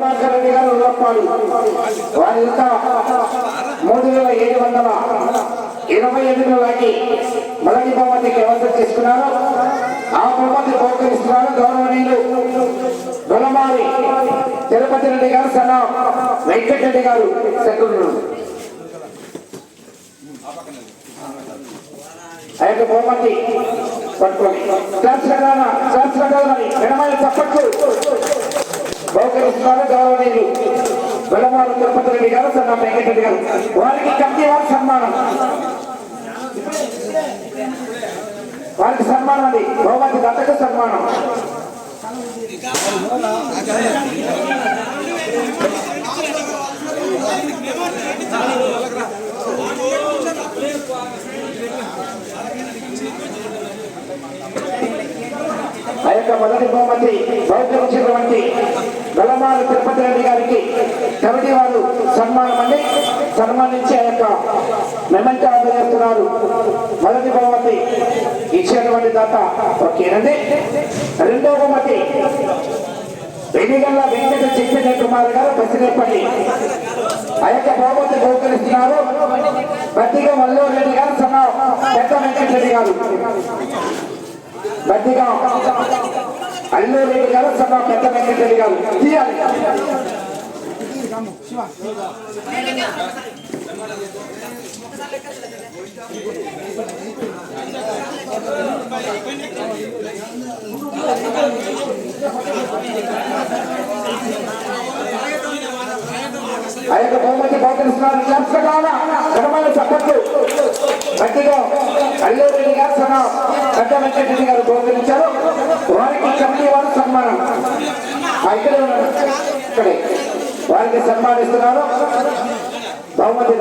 రెడ్డి గారు ఉల్లప్పాడు వారి యొక్క మూడు వేల ఏడు వందల ఇరవై ఎనిమిది నాటి మొదటి బహుమతికి ఎవరు తీసుకున్నారు ఆ బహుమతి పోకరిస్తున్నారు గౌరవనీయులు గులమారి తిరుపతి రెడ్డి గారు సన్న వెంకటరెడ్డి గారు సెక్రటరీ. ఆ యొక్క బహుమతి పట్టుకోండి. క్లాస్ పెట్టాలన్నా క్లాస్ పెట్టాలని వినమైన చప్పట్లు ఉన్నారు గౌరవనీయులు వెలమాల తిరుపతి రెడ్డి గారు సన్నా వెంకటరెడ్డి గారు. వారికి కమిటీ వారి సన్మానం. వారికి సన్మానం అది బహుమతి దత్తకు సన్మానం. ఆ యొక్క మొదటి బహుమతి బహుకరించినటువంటి వెలమాల తిరుపతి రెడ్డి గారికి కమిటీ వారు సన్మానం అండి. సన్మానించి ఆ యొక్క మెమెంటో అందజేస్తున్నారు. మొదటి బహుమతి ఇచ్చినటువంటి దాత ఓకేనండి రెండో బహుమతి వెనిగల్ల వెంకట చైతన్య కుమార్ గారు బసిరేపల్లి ఆ యొక్క బహుమతి బహుకరిస్తున్నారు. బద్దిగా మల్లూరు రెడ్డి గారు సన్నా పెద్ద వెంకటరెడ్డి గారు. బద్దిగా అన్నో రెడ్డి గారు సభ పెద్ద వెంకటరెడ్డి గారు. తీయాలి. ఆ యొక్క బహుమతి బహుకరిస్తున్నారు. చర్చకాల కావాలా ఘనమైన చప్పట్లు గట్టిగా అల్లూరు గారు సన్న పెద్ద వెంకటరెడ్డి గారు బహుకరించారు వారికి కమిటీ వారు సన్మానం ఆ ఇక్కడే ఉన్నారు ఇక్కడే వారికి సన్మానిస్తున్నాను బహుమతి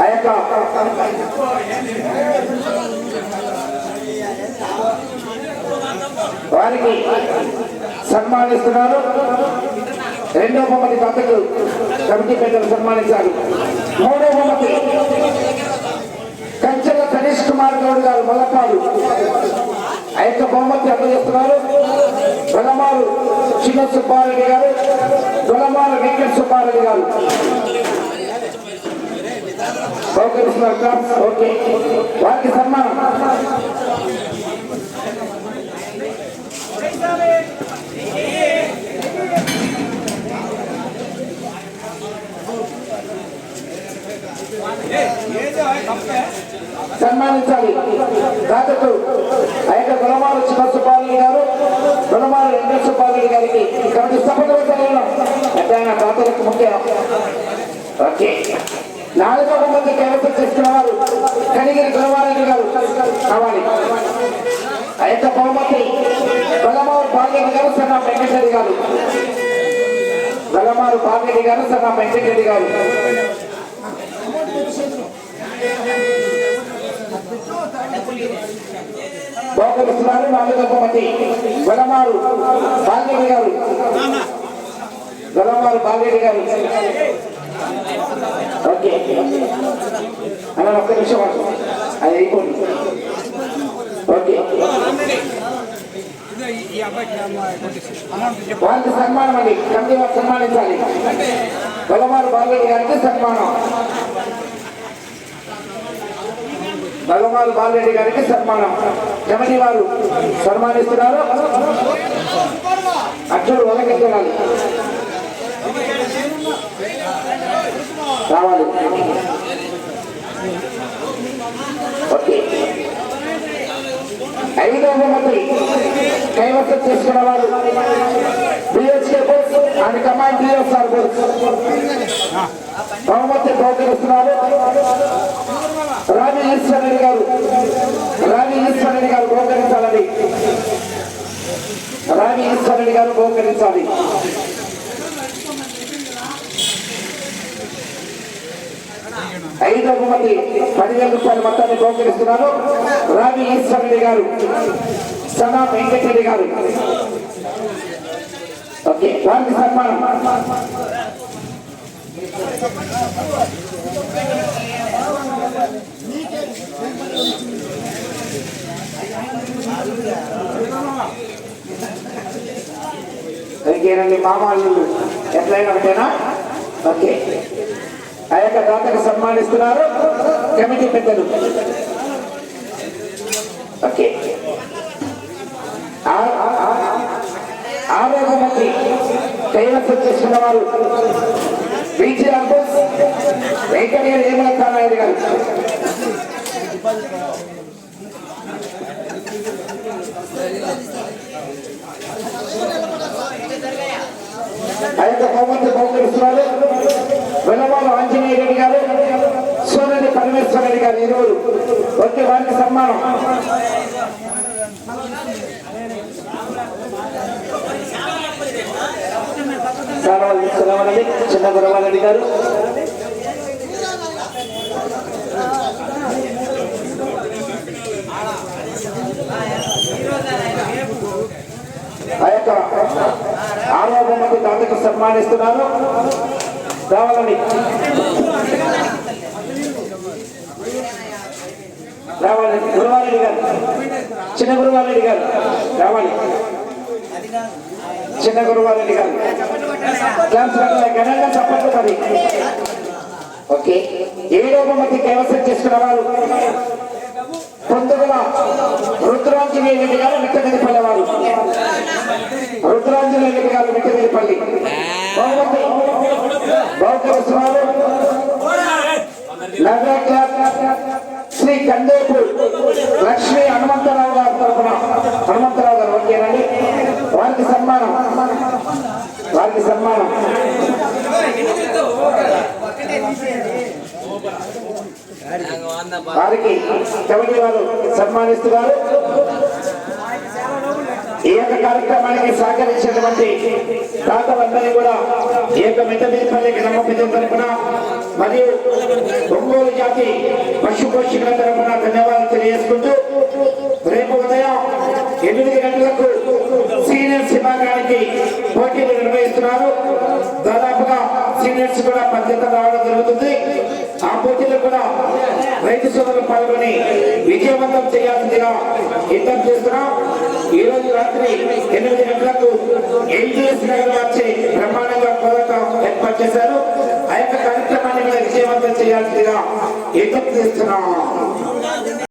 ఆ యొక్క వారికి సన్మానిస్తున్నారు. రెండో బహుమతి దత్తకు కమిటీ పెద్దలు సన్మానించారు. మూడో బహుమతి గౌడ్ గారు మల్లపాడు ఆ యొక్క బహుమతి అందజేస్తున్నారు దొలమారు చిన్న సుబ్బారెడ్డి గారు దొలమారు వెంకట సుబ్బారెడ్డి గారు బహుకరిస్తున్నారు ఓకే వారికి సన్మానం సన్మానించాలి. దాతకు ఆ గుణమాల చిన్న గారు గుణమాల వెంకట సుబ్బారెడ్డి గారికి కమిటీ సభలో పెద్ద దాతలకు ముఖ్యం. ఓకే. నాలుగవ మంది కైవసం చేసుకున్న వారు కనిగిరి గుణమారెడ్డి గారు కావాలి. ఆ యొక్క బహుమతి బలమారు భాగ్యరెడ్డి గారు సన్నా వెంకటరెడ్డి గారు. బలమారు భాగ్యరెడ్డి గారు సన్నా వెంకటరెడ్డి గారు. బహుకరిస్తున్నారు నాలుగవ బహుమతి బలమారు భాగ్యరెడ్డి గారు. బలమారు బాల్యడి గారు. ఓకే. అలా ఒక్క నిమిషం అది అయిపోయింది ఓకే. వాళ్ళకి సన్మానం అండి. కమిటీ వారు సన్మానించాలి. బలమారు బాలరెడ్డి గారికి సన్మానం. భగవాన్ బాలరెడ్డి గారికి సన్మానం. ఎవరి వారు? సన్మానిస్తున్నారు? అక్షరు వలకెత్తాలి రావాలి. ఐదవ మంది కైవసం చేసుకున్న వారు BSK Bose and command BSR Bose బహుమతి బహుకరిస్తున్నారు రావి ఈశ్వరరెడ్డి గారు రావి ఈశ్వరరెడ్డి గారు బహుకరించాలని రావి ఈశ్వరరెడ్డి గారు బహుకరించాలి ఐదవ మంది పదివేల రూపాయల మొత్తాన్ని బహుకరిస్తున్నారు రావి ఈశ్వరుడి గారు సనా వెంకటరెడ్డి గారు. ఓకే వారికి సన్మానం. ఇంకేనండి మామాళ్ళు ఎట్లయినా ఒకటేనా? ఓకే. ఆ యొక్క దాతకు సన్మానిస్తున్నారు కమిటీ పెద్దలు. ఓకే. ఆరోగ్య మంత్రి కైవసం చేస్తున్న వారు బీజీ అంబుస్ వెంకయ్య గారు. ఆ యొక్క బహుమతి బహుకరిస్తున్నారు. వెలవాల ఆంజనేయ రెడ్డి గారు సోనని పరమేశ్వర రెడ్డి గారు ఇరువురు. వచ్చే వారికి సన్మానం. సారవాళ్ళు తీసుకురావాలండి చిన్న గురవారెడ్డి గారు ఆ యొక్క ఆరాధనకు బొమ్మకు దాతకు సన్మానిస్తున్నాను. రావాలని రావాలి. గురువారెడ్డి గారు. చిన్న గురువారెడ్డి గారు. రావాలి. చిన్న గురువారెడ్డి గారు. క్లాస్ ఘనంగా చప్పట్లు మరి ఓకే. ఏడో బొమ్మకి కైవసం చేసుకున్న వాళ్ళు పొందుగల రుద్రాంజనేయ రెడ్డి గారు మిట్టగదిపల్లి వారు రుద్రాంజనేయ రెడ్డి గారు మిట్టగదిపల్లి బహుమతి బహుకరిస్తున్నారు నగర శ్రీ కందేపు లక్ష్మీ హనుమంతరావు గారి తరఫున హనుమంతరావు గారు ఓకేనండి వారికి సన్మానం వారికి సన్మానం వారికి కమిటీ వారు సన్మానిస్తున్నారు ఈ యొక్క కార్యక్రమానికి సహకరించినటువంటి దాతలందరినీ కూడా ఈ యొక్క మిద్దపల్లి గ్రామ పెద్దల తరపున మరియు ఒంగోలు జాతి పశు పోషకుల తరపున ధన్యవాదాలు తెలియజేసుకుంటూ అభ్యర్థులు కూడా రైతు సోదరులు పాల్గొని విజయవంతం చేయాల్సిందిగా యుద్ధం చేస్తున్నాం. ఈ రోజు రాత్రి ఎనిమిది గంటలకు ఎన్జిఎస్ నగర్ వచ్చి బ్రహ్మాండంగా పోరాటం ఏర్పాటు చేశారు. ఆ యొక్క కార్యక్రమాన్ని కూడా విజయవంతం చేయాల్సిందిగా యుద్ధం చేస్తున్నాం.